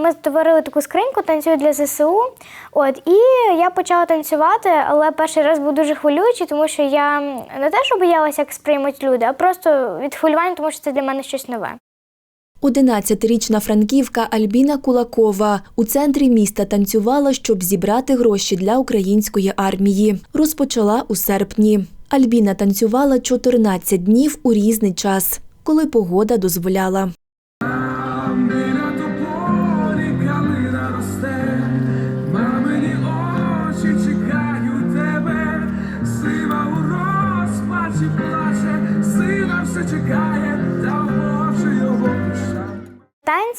ми створили таку скриньку танцюю для ЗСУ. От і я почала танцювати, але перший раз був дуже хвилюючий, тому що я не те, що боялася, як сприймуть люди, а просто від хвилювання, тому що це для мене щось нове. 11-річна франківка Альбіна Кулакова у центрі міста танцювала, щоб зібрати гроші для української армії. Розпочала у серпні. Альбіна танцювала 14 днів у різний час, коли погода дозволяла.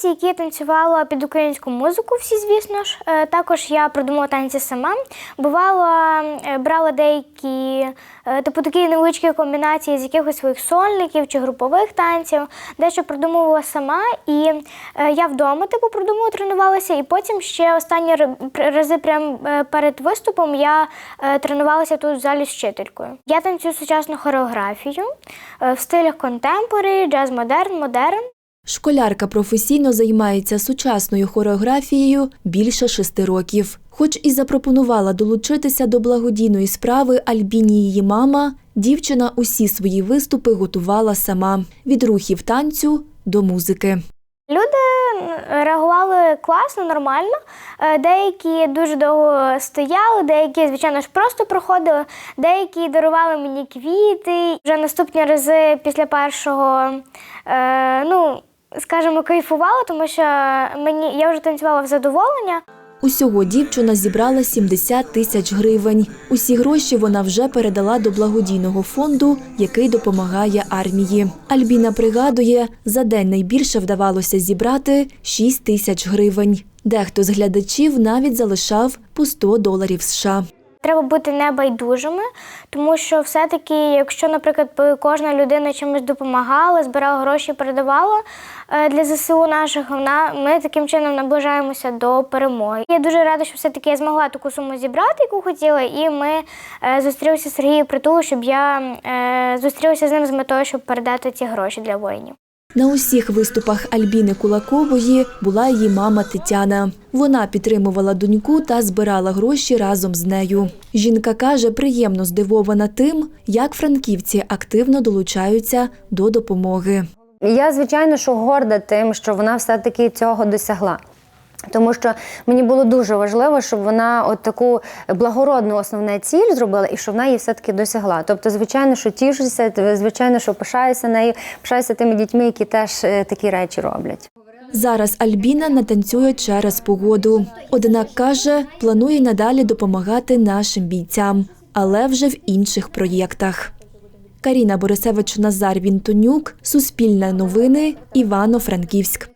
Танці, які я танцювала під українську музику, всі, звісно ж. Е, Також я придумала танці сама. Бувало, е, брала деякі, е, типу такі невеличкі комбінації з якихось своїх сольників чи групових танців, дещо придумувала сама. І я вдома типу придумувала, тренувалася, і потім ще останні рази прямо перед виступом я тренувалася тут в залі з вчителькою. Я танцюю сучасну хореографію в стилях контемпорі, джаз модерн, модерн. Школярка професійно займається сучасною хореографією більше шести років. Хоч і запропонувала долучитися до благодійної справи Альбіні її мама, дівчина усі свої виступи готувала сама від рухів танцю до музики. Люди реагували класно, нормально. Е, Деякі дуже довго стояли, деякі, звичайно ж, просто проходили, деякі дарували мені квіти. Вже наступні рази після першого, е, ну, скажімо, кайфувала, тому що мені я вже танцювала в задоволення. Усього дівчина зібрала 70 тисяч гривень. Усі гроші вона вже передала до благодійного фонду, який допомагає армії. Альбіна пригадує, за день найбільше вдавалося зібрати 6 тисяч гривень. Дехто з глядачів навіть залишав по 100 доларів США. Треба бути небайдужими, тому що все-таки, якщо, наприклад, кожна людина чимось допомагала, збирала гроші, передавала е, для ЗСУ наших, вона ми таким чином наближаємося до перемоги. Я дуже рада, що все-таки я змогла таку суму зібрати, яку хотіла, і ми е, зустрілися з Сергієм Притулу, щоб я е, зустрілася з ним з метою, щоб передати ці гроші для воїнів. На усіх виступах Альбіни Кулакової була її мама Тетяна. Вона підтримувала доньку та збирала гроші разом з нею. Жінка каже, приємно здивована тим, як франківці активно долучаються до допомоги. Я, звичайно, що горда тим, що вона все-таки цього досягла. Тому що мені було дуже важливо, щоб вона от таку благородну основну ціль зробила і щоб вона її все-таки досягла. Тобто, звичайно, що тішуся, звичайно, що пишаюся нею, пишаюся тими дітьми, які теж е, такі речі роблять. Зараз Альбіна не танцює через погоду. Однак каже, планує надалі допомагати нашим бійцям, але вже в інших проєктах. Каріна Борисевич Назар Вінтонюк, Суспільне новини, Івано-Франківськ.